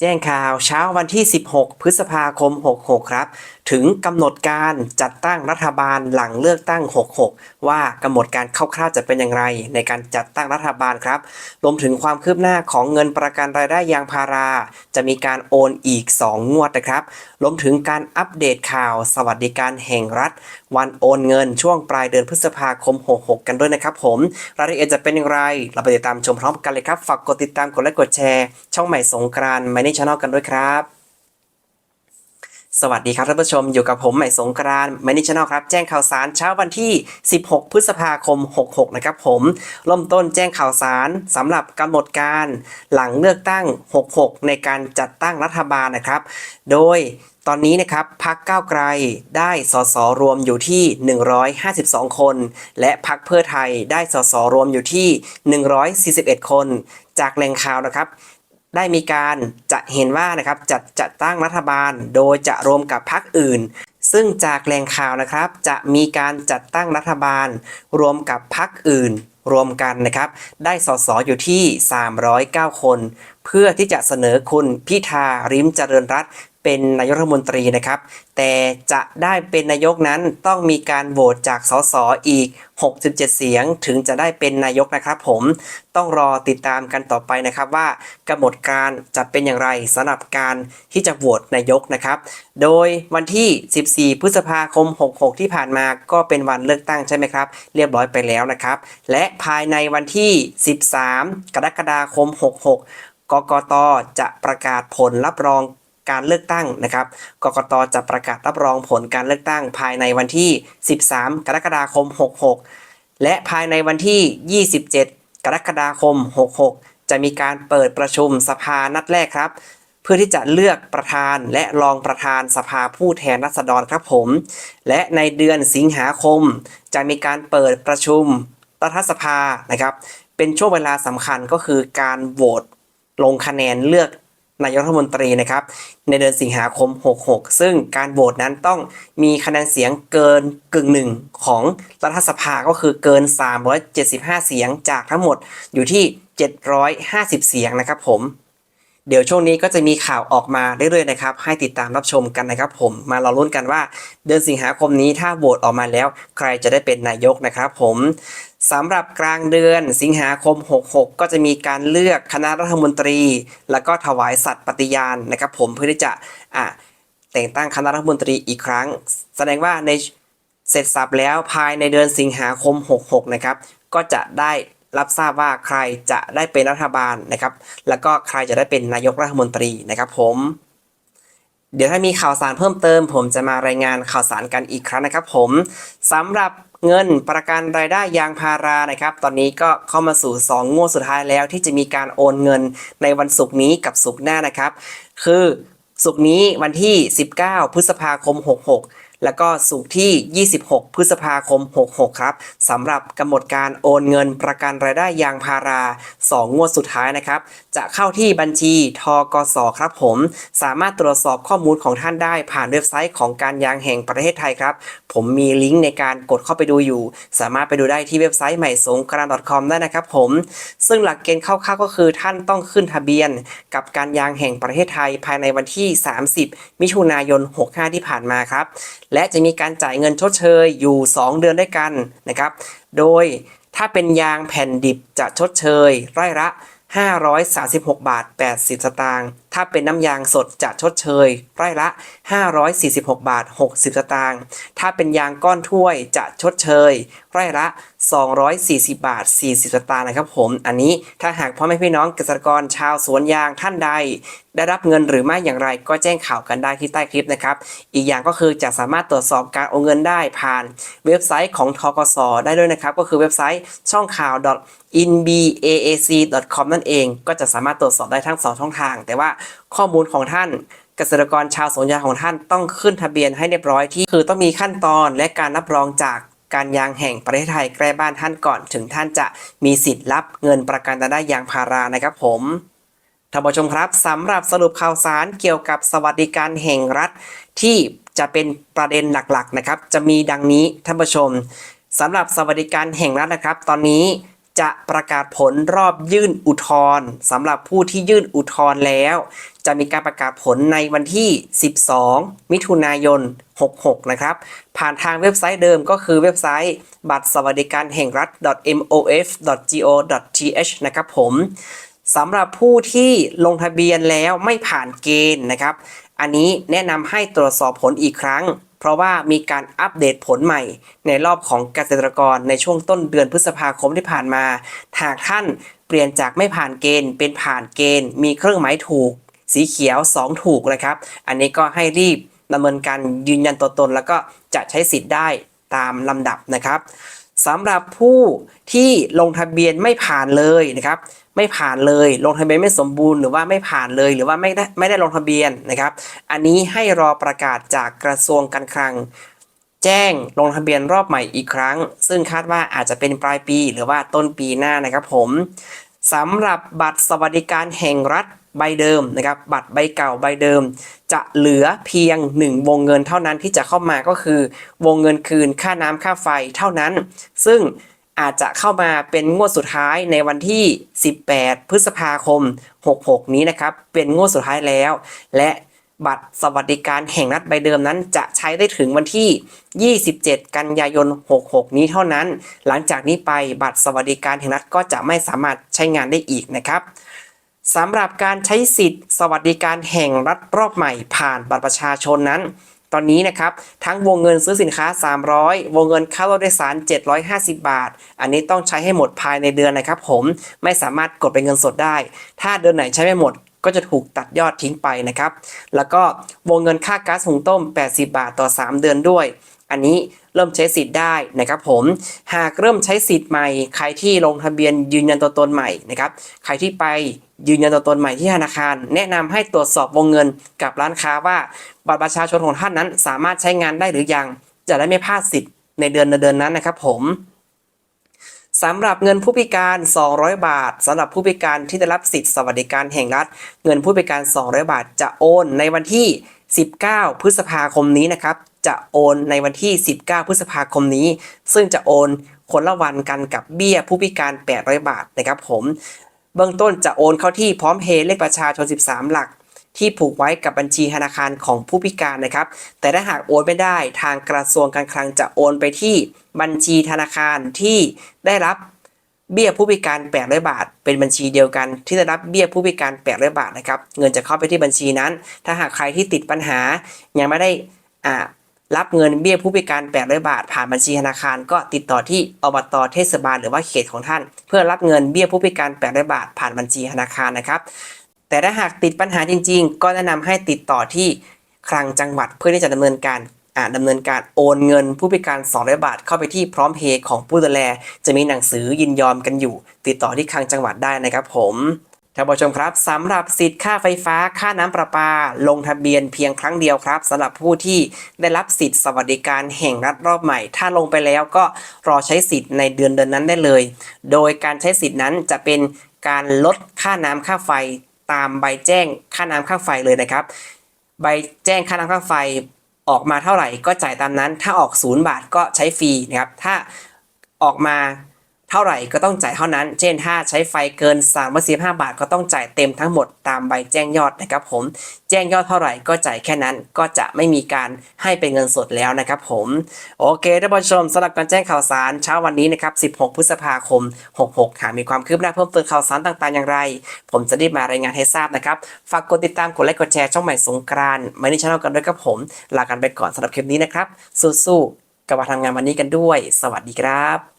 แจ้งข่าวเช้าวันที่ 16 พฤษภาคม 66 ครับ ถึงกำหนดการจัดตั้งรัฐบาลหลังเลือกตั้ง 66 ว่ากำหนดการคร่าวๆจะเป็นอย่างไร ในการจัดตั้งรัฐบาลครับ รวมถึงความคืบหน้าของเงินประกันรายได้ยางพารา จะมีการโอนอีก 2 งวดนะครับ รวมถึงการอัปเดตข่าวสวัสดิการแห่งรัฐ วันโอนเงินช่วงปลายเดือนพฤษภาคม 66 กันด้วยนะครับ ผม รายละเอียดจะเป็นอย่างไร เราไปติดตามชมพร้อมกันเลยครับ ฝากกดติดตาม กดไลค์ กดแชร์ ช่องใหม่สงกรานต์ไม่ช anel กันด้วยครับ สวัสดีครับท่านผู้ชมอยู่กับผมใหม่สงกรานต์ไม่ในช anel ครับ แจ้งข่าวสารเช้าวันที่ 16 พฤษภาคม 66 นะครับผมเริ่มต้นแจ้งข่าวสารสำหรับกำหนดการหลังเลือกตั้ง 66 ในการจัดตั้งรัฐบาลนะครับ โดยตอนนี้นะครับพักก้าวไกลได้สสรวมอยู่ที่ 152 คน และพักเพื่อไทยได้สสรวมอยู่ที่ 141 คน จากแหล่งข่าวนะครับ ได้มีการจะเห็นว่านะครับจัดจัดตั้งรัฐบาล โดยจะรวมกับพรรคอื่น ซึ่งจากแหล่งข่าวนะครับ จะมีการจัดตั้งรัฐบาล รวมกับพรรคอื่น รวมกันนะครับ ได้สสอยู่ที่ 309 คน เพื่อที่จะเสนอคุณพิธาริมเจริญรัต เป็นนายกรัฐมนตรีนะครับ แต่จะได้เป็นนายกนั้นต้องมีการโหวตจากสสอีก 67 เสียงถึงจะได้เป็นนายกนะครับผมต้องรอติดตามกันต่อไปนะครับว่ากำหนดการจะเป็นอย่างไรสำหรับการที่จะโหวตนายกนะครับ โดยวันที่ 14 พฤษภาคม 66 ที่ผ่านมาก็เป็นวันเลือกตั้งใช่ไหมครับ เรียบร้อยไปแล้วนะครับ และภายในวันที่ 13 กรกฎาคม 66กกตจะประกาศผลรับรอง การเลือกตั้งนะครับ กกตจะประกาศรับรองผลการเลือกตั้งภายในวันที่ 13 กรกฎาคม 66 และภายในวันที่ 27 กรกฎาคม 66 จะมีการเปิดประชุมสภานัดแรกครับ เพื่อที่จะเลือกประธานและรองประธานสภาผู้แทนราษฎรครับผม และในเดือนสิงหาคม จะมีการเปิดประชุมรัฐสภานะครับ เป็นช่วงเวลาสำคัญก็คือการโหวตลงคะแนนเลือก นายกรัฐมนตรีนะครับในเดือนสิงหาคม 66 ซึ่งการโหวตนั้นต้องมีคะแนนเสียงเกินกึ่งหนึ่งของรัฐสภาก็คือเกิน 375 เสียงจากทั้งหมดอยู่ที่ 750 เสียงนะครับผม เดี๋ยวช่วงนี้ก็จะมีข่าวออกมาเรื่อยๆนะครับ ให้ติดตามรับชมกันนะครับ ผม มาเราลุ้นกันว่า เดือนสิงหาคมนี้ถ้าโหวตออกมาแล้ว ใครจะได้เป็นนายกนะครับผมสำหรับกลางเดือนสิงหาคม 66 ก็จะมีการเลือกคณะรัฐมนตรี แล้วก็ถวายสัตย์ปฏิญาณนะครับ ผมเพื่อที่จะอะแต่งตั้งคณะรัฐมนตรีอีกครั้ง แสดงว่าในเสร็จสับแล้วภายในเดือนสิงหาคม 66 นะครับ ก็จะได้ รับทราบว่าใครจะได้เป็นรัฐบาลนะครับ แล้วก็ใครจะได้เป็นนายกรัฐมนตรีนะครับผม เดี๋ยวถ้ามีข่าวสารเพิ่มเติม ผมจะมารายงานข่าวสารกันอีกครั้งนะครับ ผมสำหรับเงินประกันรายได้ยางพารานะครับ ตอนนี้ก็เข้ามาสู่ 2 งวดสุดท้ายแล้ว ที่จะมีการโอนเงินในวันศุกร์นี้กับศุกร์หน้านะครับ คือศุกร์นี้วันที่ 19 พฤษภาคม 66 แล้วก็สุกที่ 26 พฤษภาคม 66 ครับสำหรับกำหนดการโอนเงินประกันรายได้ยางพารา 2 งวดสุดท้ายนะครับ จะเข้าที่บัญชีทกสครับผม สามารถตรวจสอบข้อมูลของท่านได้ผ่านเว็บไซต์ของการยางแห่งประเทศไทยครับ ผมมีลิงก์ในการกดเข้าไปดูอยู่ สามารถไปดูได้ที่เว็บไซต์ใหม่สงกรานต์ .com ได้นะครับผม ซึ่งหลักเกณฑ์คร่าวๆก็คือท่านต้องขึ้นทะเบียน กับการยางแห่งประเทศไทยภายในวันที่ 30 มิถุนายน 65 ที่ผ่านมาครับ และจะมีการจ่ายเงินชดเชยอยู่ 2 เดือนด้วยกันนะครับ โดย ถ้าเป็นยางแผ่นดิบจะชดเชย ไร่ละ 536 บาท 80 สตางค์ ถ้าเป็นน้ำยางสดจะชดเชย ไร่ละ 546 บาท 60 สตางค์ ถ้าเป็นยางก้อนถ้วยจะชดเชย ไร่ละ 240 บาท 40 สตางค์นะครับผม อันนี้ถ้าหากพ่อแม่พี่น้องเกษตรกรชาวสวนยางท่านใด ได้รับเงินหรือไม่อย่างไรก็แจ้งข่าวกันได้ที่ใต้คลิปนะครับ อีกอย่างก็คือจะสามารถตรวจสอบการโอนเงินได้ผ่านเว็บไซต์ของทกสได้ด้วยนะครับ ก็คือเว็บไซต์ช่องข่าว inbaac.com นั่นเอง ก็จะสามารถตรวจสอบได้ทั้ง 2 ช่องทาง แต่ว่าข้อมูลของท่านเกษตรกรชาวสวนยางของท่านต้องขึ้นทะเบียนให้เรียบร้อยที่คือต้องมีขั้นตอนและการรับรองจาก การยางแห่งประเทศไทยใกล้บ้านท่านก่อนถึงท่านจะมีสิทธิ์รับเงินประกันรายได้ยางพารานะครับผมท่านผู้ชมครับสำหรับสรุปข่าวสารเกี่ยวกับสวัสดิการแห่งรัฐ ที่จะเป็นประเด็นหลักๆนะครับ จะมีดังนี้ท่านผู้ชมสำหรับสวัสดิการแห่งรัฐนะครับ ตอนนี้ จะประกาศผลรอบยื่นอุทธรณ์สำหรับผู้ที่ยื่นอุทธรณ์แล้ว จะมีการประกาศผลในวันที่ 12 มิถุนายน 66 นะครับ ผ่านทางเว็บไซต์เดิมก็คือเว็บไซต์ บัตรสวัสดิการแห่งรัฐ mof.go.th นะครับผมสำหรับผู้ที่ลงทะเบียนแล้วไม่ผ่านเกณฑ์นะครับ อันนี้แนะนำให้ตรวจสอบผลอีกครั้ง เพราะว่ามีการอัปเดตผลใหม่ในรอบของเกษตรกรในช่วงต้นเดือนพฤษภาคมที่ผ่านมา หากท่านเปลี่ยนจากไม่ผ่านเกณฑ์ เป็นผ่านเกณฑ์ มีเครื่องหมายถูก สีเขียว 2 ถูกนะครับ อันนี้ก็ให้รีบดำเนินการยืนยันตัวตน แล้วก็จะใช้สิทธิ์ได้ตามลำดับนะครับ สำหรับผู้ที่ลงทะเบียนไม่ผ่านเลยนะครับ ไม่ผ่านเลยลงทะเบียนไม่สมบูรณ์หรือว่าไม่ผ่านเลยหรือว่าไม่ได้ไม่ได้ลงทะเบียนนะครับ อันนี้ให้รอประกาศจากกระทรวงการคลัง แจ้งลงทะเบียนรอบใหม่อีกครั้ง ซึ่งคาดว่าอาจจะเป็นปลายปีหรือว่าต้นปีหน้านะครับผมสำหรับบัตรสวัสดิการแห่งรัฐ ใบเดิมนะครับบัตรใบเก่าใบเดิม จะเหลือเพียง 1 วงเงินเท่านั้นที่จะเข้ามาก็คือ วงเงินคืนค่าน้ำค่าไฟเท่านั้น ซึ่งอาจจะเข้ามาเป็นงวดสุดท้ายในวันที่ 18 พฤษภาคม 66 นี้นะครับ เป็นงวดสุดท้ายแล้ว และบัตรสวัสดิการแห่งรัฐใบเดิมนั้นจะใช้ได้ถึงวันที่ 27 กันยายน 66 นี้เท่านั้น หลังจากนี้ไปบัตรสวัสดิการแห่งรัฐก็จะไม่สามารถใช้งานได้อีกนะครับ สำหรับการใช้สิทธิ์ สวัสดิการแห่งรัฐรอบใหม่ผ่านบัตรประชาชนนั้น ตอนนี้นะครับ ทั้งวงเงินซื้อสินค้า 300 วงเงินค่ารถโดยสาร 750 บาท อันนี้ต้องใช้ให้หมดภายในเดือนนะครับ ผมไม่สามารถกดเป็นเงินสดได้ ถ้าเดือนไหนใช้ไม่หมดก็จะถูกตัดยอดทิ้งไปนะครับ แล้วก็วงเงินค่าก๊าซหุงต้ม 80 บาทต่อ 3 เดือนด้วย อันนี้เริ่มใช้สิทธิ์ได้นะครับผม หากเริ่มใช้สิทธิ์ใหม่ ใครที่ลงทะเบียนยืนยันตัวตนใหม่นะครับ ใครที่ไปยืนยันตัวตนใหม่ที่ธนาคาร แนะนำให้ตรวจสอบวงเงินกับร้านค้าว่าบัตรประชาชนของท่านนั้น สามารถใช้งานได้หรือยัง จะได้ไม่พลาดสิทธิ์ในเดือนในเดือนนั้นนะครับผมสำหรับเงินผู้พิการ 200 บาทสำหรับผู้พิการที่ได้รับสิทธิสวัสดิการแห่งรัฐ เงินผู้พิการ 200 บาทจะโอนในวันที่ 19 พฤษภาคมนี้นะครับ จะโอนในวันที่ 19 พฤษภาคมนี้ ซึ่งจะโอนคนละวันกันกับเบี้ยผู้พิการ 800 บาทนะครับผม เบื้องต้นจะโอนเข้าที่พร้อมเพย์เลขประชาชน 13 หลัก ที่ผูกไว้กับบัญชีธนาคารของผู้พิการนะครับ แต่ถ้าหากโอนไม่ได้ทางกระทรวงการคลังจะโอนไปที่บัญชีธนาคารที่ได้รับเบี้ยผู้พิการ 800 บาท เป็นบัญชีเดียวกัน ที่ได้รับเบี้ยผู้พิการ 800 บาทนะครับ เงินจะเข้าไปที่บัญชีนั้น ถ้าหากใครที่ติดปัญหา ยังไม่ได้อ่า รับเงินเบี้ยผู้พิการ 800 บาท ผ่านบัญชีธนาคาร ก็ติดต่อที่อบตเทศบาลหรือว่าเขตของท่าน เพื่อรับเงินเบี้ยผู้พิการ 800 บาท ผ่านบัญชีธนาคารนะครับ แต่ถ้าหากติดปัญหาจริง ๆ ก็แนะนำให้ติดต่อที่คลังจังหวัดเพื่อที่จะดำเนินการอ่าดำเนินการโอนเงินผู้พิการ 200 บาท เข้าไปที่พร้อมเพย์ของผู้ดูแล จะมีหนังสือยินยอมกันอยู่ ติดต่อที่คลังจังหวัดได้นะครับผม ท่านผู้ชมครับสำหรับสิทธิ์ค่าไฟฟ้าค่าน้ำประปา ลงทะเบียนเพียงครั้งเดียวครับสำหรับผู้ที่ได้รับสิทธิ์สวัสดิการแห่งรัฐรอบใหม่ ถ้าลงไปแล้วก็รอใช้สิทธิ์ในเดือนเดือนนั้นได้เลย โดยการใช้สิทธิ์นั้นจะเป็นการลดค่าน้ำค่าไฟตามใบแจ้งค่าน้ำค่าไฟเลยนะครับ ใบแจ้งค่าน้ำค่าไฟออกมาเท่าไหร่ก็จ่ายตามนั้น ถ้าออกศูนย์บาทก็ใช้ฟรีนะครับถ้าออกมา เท่าไหร่ก็ต้องจ่ายเท่านั้น เช่น ถ้าใช้ไฟเกิน3 1 5บาท ก็ต้องจ่ายเต็มทั้งหมดตามใบแจ้งยอดนะครับผม แจ้งยอดเท่าไหร่ก็จ่ายแค่นั้น ก็จะไม่มีการให้เป็นเงินสดแล้วนะครับผม โอเคท่านผู้ชมสำหรับการแจ้งข่าวสารเช้าวันนี้นะครับ 16 พฤษภาคม 66 หากมีความคืบหน้าเพิ่มเติมข่าวสารต่างๆ อย่างไร ผมจะรีบมารายงานให้ทราบนะครับ ฝากกดติดตาม กดไลค์ กดแชร์ช่องใหม่สงกรานต์ไม่ได้ช่องกันด้วยกับผม ลากันไปก่อนสำหรับคลิปนี้นะครับ สู้ๆกับมาทำงานวันนี้กันด้วย สวัสดีครับ